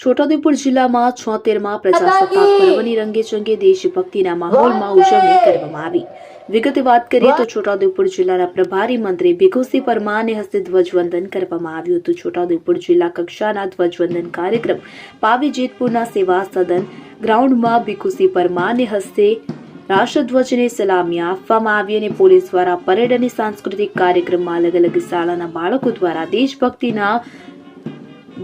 છોટાઉદેપુર જિલ્લામાં છોતેરમાં પ્રજાસત્તાક પર્વની રંગેચંગે દેશભક્તિના માહોલમાં ઉજવણી કરવામાં આવી. વિગતે વાત કરીએ તો છોટાઉદેપુર જિલ્લાના પ્રભારી મંત્રી ભીખુસિંહ પરમારને હસ્તે ધ્વજવંદન કરવામાં આવ્યું હતું. છોટાઉદેપુર જિલ્લા કક્ષાના ધ્વજવંદન કાર્યક્રમ પાવી જેતપુરના સેવા સદન ગ્રાઉન્ડમાં ભીખુસિંહ પરમારને હસ્તે રાષ્ટ્રધ્વજને સલામી આપવામાં આવી અને પોલીસ દ્વારા પરેડ અને સાંસ્કૃતિક કાર્યક્રમમાં અલગ અલગ શાળાના બાળકો દ્વારા દેશભક્તિના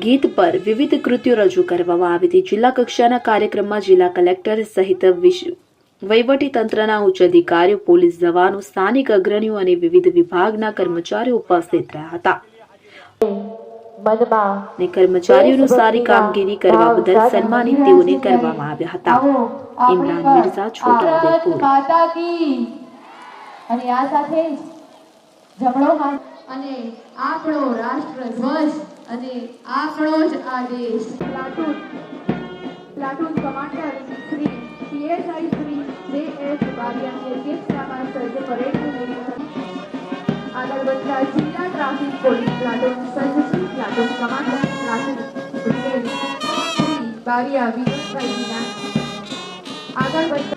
ગીત પર વિવિધ કૃત્યો રજૂ કરવામાં આવી હતી. જિલ્લા કક્ષાના કાર્યક્રમમાં જિલ્લા કલેક્ટર સહિત વહીવટી તંત્રના ઉચ્ચ અધિકારીઓ પોલીસ જવાનો સ્થાનિક અગ્રણીઓ અને વિવિધ વિભાગના કર્મચારીઓ ઉપસ્થિત રહ્યા હતા. ને અને કર્મચારીઓનું સારી કામગીરી કરવા બદલ સન્માનિત તેઓને કરવામાં આવ્યા હતા. ઇમરાન મિર્ઝા છોટા અને આ સાથે જમણો હાથ. અને આપણો રાષ્ટ્ર ધ્વજ અને આપણો જ આ દેશ. Platoon. Platoon commander Shri PSI Shri J S બારિયાની અધ્યક્ષતામાં સજ્જ નિરીક્ષણ. આગળ વધતા જિલ્લા ટ્રાફિક પોલીસ પ્લાટૂન સજ્જ છે. Platoon commander platoon brigade Shri Bariya Vinodbhai આગળ વધતા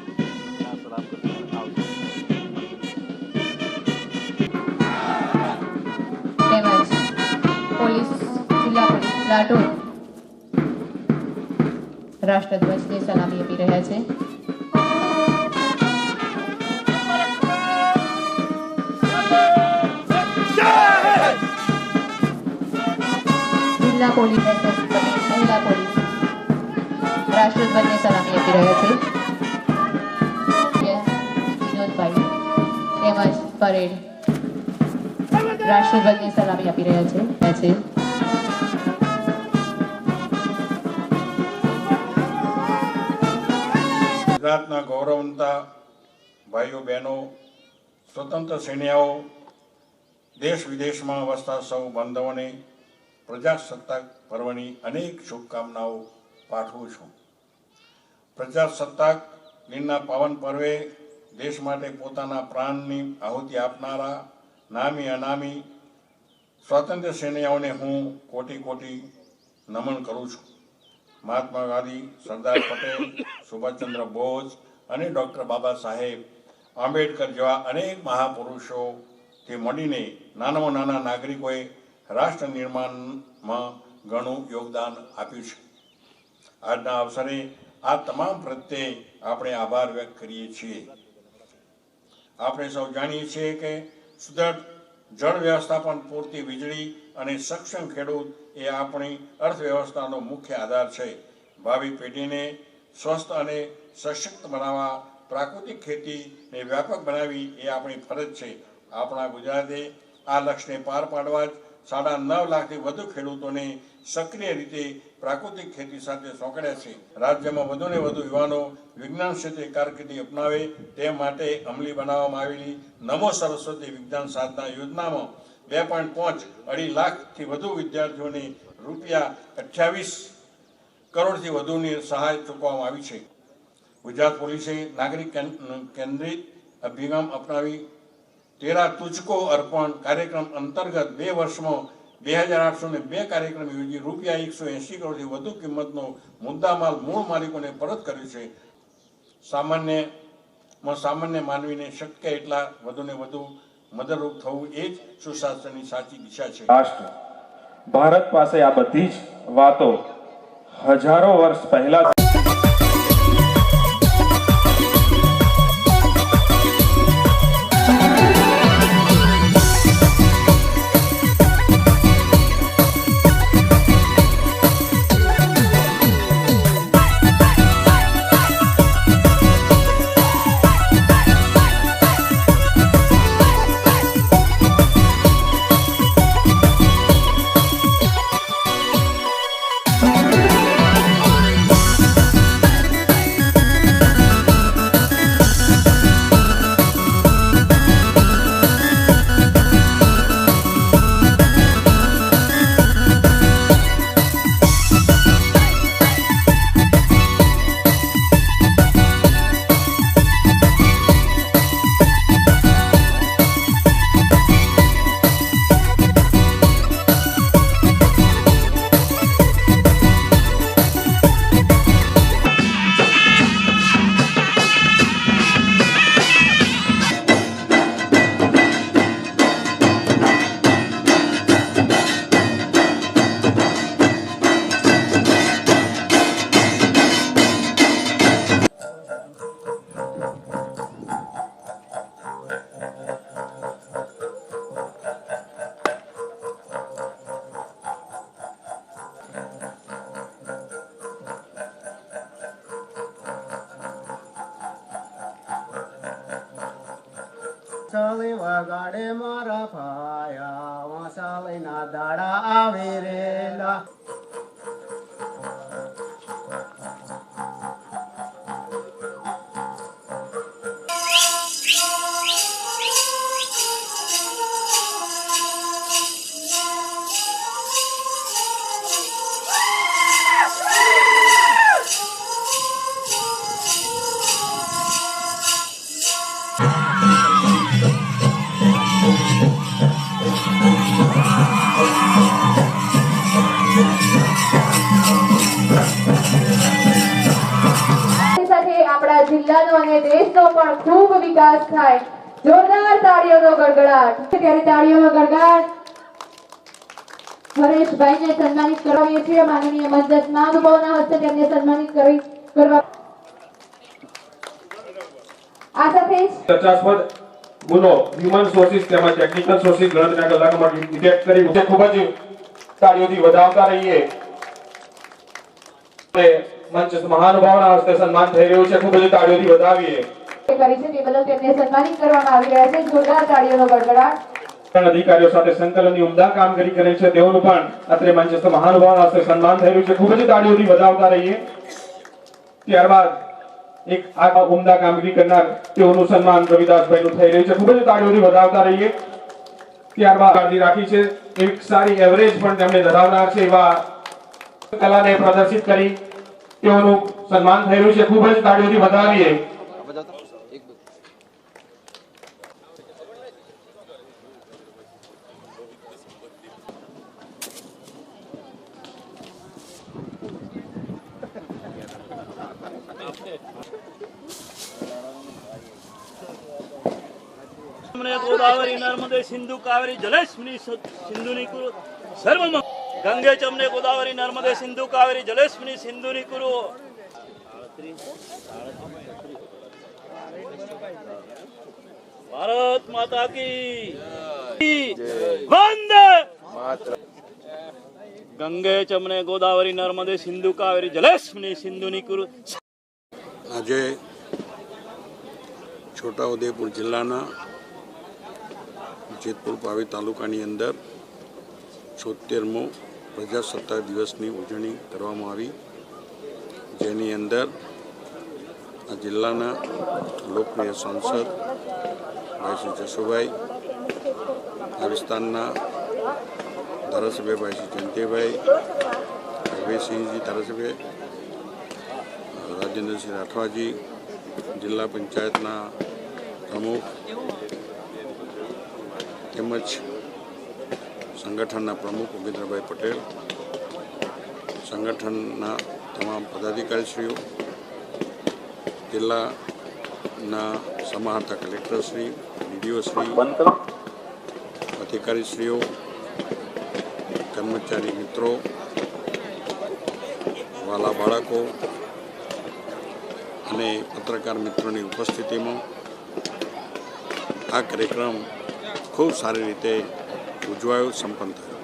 પોલીસ રાષ્ટ્રધ્વજને સલામી આપી રહ્યા છે. જિલ્લા પોલીસ મહિલા પોલીસ રાષ્ટ્રધ્વજને સલામી આપી રહ્યા છે. વિનોદભાઈ તેમજ પરેડ રાષ્ટ્રધ્વજને સલામી આપી રહ્યા છે. ગુજરાતના ગૌરવંતા ભાઈઓ, બહેનો, સ્વતંત્ર સેનિયાઓ દેશ વિદેશમાં વસતા સૌ બાંધવોને પ્રજાસત્તાક પર્વની અનેક શુભકામનાઓ પાઠવું છું. પ્રજાસત્તાક દિનના પાવન પર્વે દેશ માટે પોતાના પ્રાણની આહુતિ આપનારા નામી અનામી સ્વાતંત્ર્ય સેનાઓને હું કોટી કોટી નમન કરું છું. મહાત્મા ગાંધી, સરદાર પટેલ, સુભાષચંદ્ર બોઝ અને ડૉક્ટર બાબા સાહેબ આંબેડકર જેવા અનેક મહાપુરુષોથી મળીને નાનામાં નાના નાગરિકોએ રાષ્ટ્ર નિર્માણમાં ઘણું યોગદાન આપ્યું છે. આજના અવસરે આ તમામ પ્રત્યે આપણે આભાર વ્યક્ત કરીએ છીએ. આપણે સૌ જાણીએ છીએ કે સુદૃઢ જળ વ્યવસ્થાપન પૂરતી વીજળી અને સક્ષમ ખેડૂત એ આપણી અર્થવ્યવસ્થાનો મુખ્ય આધાર છે. ભાવિ પેઢીને સ્વસ્થ અને સશક્ત બનાવવા, પ્રાકૃતિક ખેતીને વ્યાપક બનાવવી એ આપણી ફરજ છે. આપણા ગુજરાતે આ લક્ષ્યને પાર પાડવા જ સાડા નવ લાખથી વધુ ખેડૂતોને સક્રિય રીતે પ્રાકૃતિક ખેતી સાથે સોંકડ્યા છે. રાજ્યમાં વધુને વધુ યુવાનો વિજ્ઞાન ક્ષેત્રે કારકિર્દી અપનાવે તે માટે અમલી બનાવવામાં આવેલી નમો સરસ્વતી વિજ્ઞાન સાધના યોજનામાં બે પોઈન્ટ પાંચ અઢી લાખથી વધુ વિદ્યાર્થીઓને રૂપિયા અઠ્યાવીસ કરોડથી વધુની સહાય ચૂકવવામાં આવી છે. ગુજરાત પોલીસે નાગરિક કેન- કેન્દ્રિત અભિગમ અપનાવી તેરા તુચકો અર્પણ કાર્યક્રમ અંતર્ગત બે વર્ષમાં બે હજાર આઠસો ને બે કાર્યક્રમ યોજી રૂપિયા એકસો એંસી કરોડથી વધુ કિંમતનો મુદ્દામાલ મૂળ માલિકોને પરત કર્યો છે. સામાન્ય સામાન્ય માનવીને શક્ય એટલા વધુને વધુ મદદરૂપ થવું એ જ સુશાસનની સાચી દિશા છે. રાષ્ટ્ર, ભારત પાસે આ બધી જ વાતો હજારો વર્ષ પહેલા વાંસાળી વગાડે મારા ભાયા. ના દાડા આવે જિલ્લાનો અને દેશનો પણ ખૂબ વિકાસ થાય. જોરદાર તાળીઓનો ગડગડાટ. ત્યારે તાળીઓનો ગડગડાટ હરેશભાઈને સન્માનિત કરાવીએ છીએ. માનનીય મજ્જત મહાનુભાવના હસ્તે તેમને સન્માનિત કરી કરવા આ સાથે ચર્ચાસ્પદ ગુનો હ્યુમન સોર્સિસ તેમજ ટેકનિકલ સોર્સિસ ગણતરીના કલાકમાં ડિટેક્ટ કરી ખૂબ જ તાળીઓથી વધાવતા રહીએ. મંચ મહાનુભાવના હસ્તે સન્માન થઈ રહ્યું છે. ખૂબ જ તાળીઓથી વધાવીએ. અધિકારીઓ સાથે સંકલનની ઉમદા કામગીરી કરે છે. તેઓનું પણ અત્રે મંચસ્થ મહાનુભાવના હસ્તે સન્માન થઈ રહ્યું છે. ખૂબ જ તાળીઓથી વધાવતા રહીએ. ત્યારબાદ એક આ ઉમદા કામગીરી કરનાર તેઓનું સન્માન રવિદાસભાઈનું થઈ રહ્યું છે. ખૂબ જ તાળીઓથી વધાવતા રહીએ. ત્યારબાદ કાળજી રાખી છે. એક સારી એવરેજ પણ તેમણે ધરાવનાર છે. એવા કલાને પ્રદર્શિત કરી તેઓનું સન્માન થઈ છે. ખૂબ જ તાળીઓથી વધાવીએ. સિંધુ કાવેરી જલેશ્વરી સિંધુની સર્વમાં ગંગે જમને ગોદાવરી, નર્મદે સિંધુ કાવેરી જલેશ્વની સિંધુની કુરુ. ભારત માતા કી વંદે. ગંગે ચમને ગોદાવરી, નર્મદે સિંધુ કાવેરી જલેશ્વની સિંધુની કુરુ. આજે છોટા ઉદયપુર જિલ્લાના જેતપુર પાવી તાલુકાની અંદર છોતેરમું પ્રજાસત્તાક દિવસની ઉજવણી કરવામાં આવી. જેની અંદર આ જિલ્લાના લોકપ્રિય સાંસદ ભાઈ શ્રી જશુભાઈ આ વિસ્તારના ધારાસભ્ય ભાઈ શ્રી જયંતિભાઈ રવિસિંહજી ધારાસભ્ય, રાજેન્દ્રસિંહ રાઠવાજી, જિલ્લા પંચાયતના પ્રમુખ તેમજ સંગઠનના પ્રમુખ ઉપેન્દ્રભાઈ પટેલ સંગઠનના તમામ પદાધિકારીશ્રીઓ જિલ્લાના સમાહર્તા કલેક્ટરશ્રી ડીડીઓશ્રી અધિકારીશ્રીઓ કર્મચારી મિત્રો વાલા બાળકો અને પત્રકાર મિત્રોની ઉપસ્થિતિમાં આ કાર્યક્રમ ખૂબ સારી રીતે ઉજવાયો સંપન્ન થયો